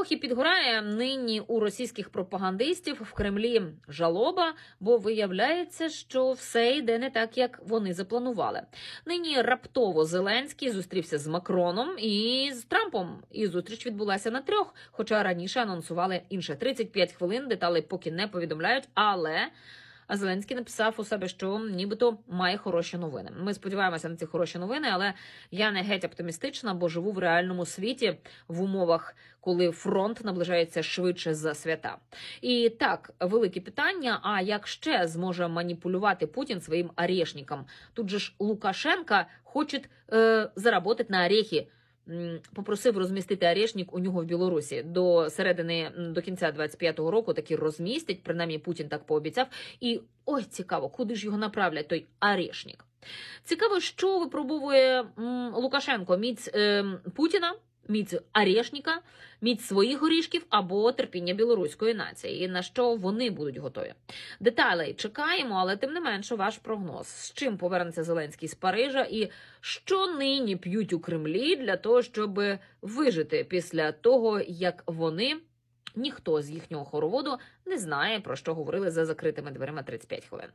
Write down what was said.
Ох, і підгорає нині у російських пропагандистів в Кремлі жалоба, бо виявляється, що все йде не так, як вони запланували. Нині раптово Зеленський зустрівся з Макроном і з Трампом. І зустріч відбулася на трьох. Хоча раніше анонсували інше 35 хвилин. Деталі поки не повідомляють, але. А Зеленський написав у себе, що нібито має хороші новини. Ми сподіваємося на ці хороші новини, але я не геть оптимістична, бо живу в реальному світі в умовах, коли фронт наближається швидше за свята. І так, велике питання: а як ще зможе маніпулювати Путін своїм орешником? Тут же ж Лукашенка хоче е, заработати на орехи. Попросив розмістити Арешнік у нього в Білорусі до середини до кінця 25-го року. Таки розмістять. Принаймні Путін так пообіцяв. І ой, цікаво, куди ж його направлять той Арешнік. Цікаво, що випробовує Лукашенко міць е, Путіна, міць Орешника, міць своїх горішків або терпіння білоруської нації, і на що вони будуть готові. Деталей чекаємо, але тим не менше, ваш прогноз. З чим повернеться Зеленський з Парижа, і що нині п'ють у Кремлі для того, щоб вижити після того, як вони. Ніхто з їхнього хороводу не знає про що говорили за закритими дверима 35 хвилин.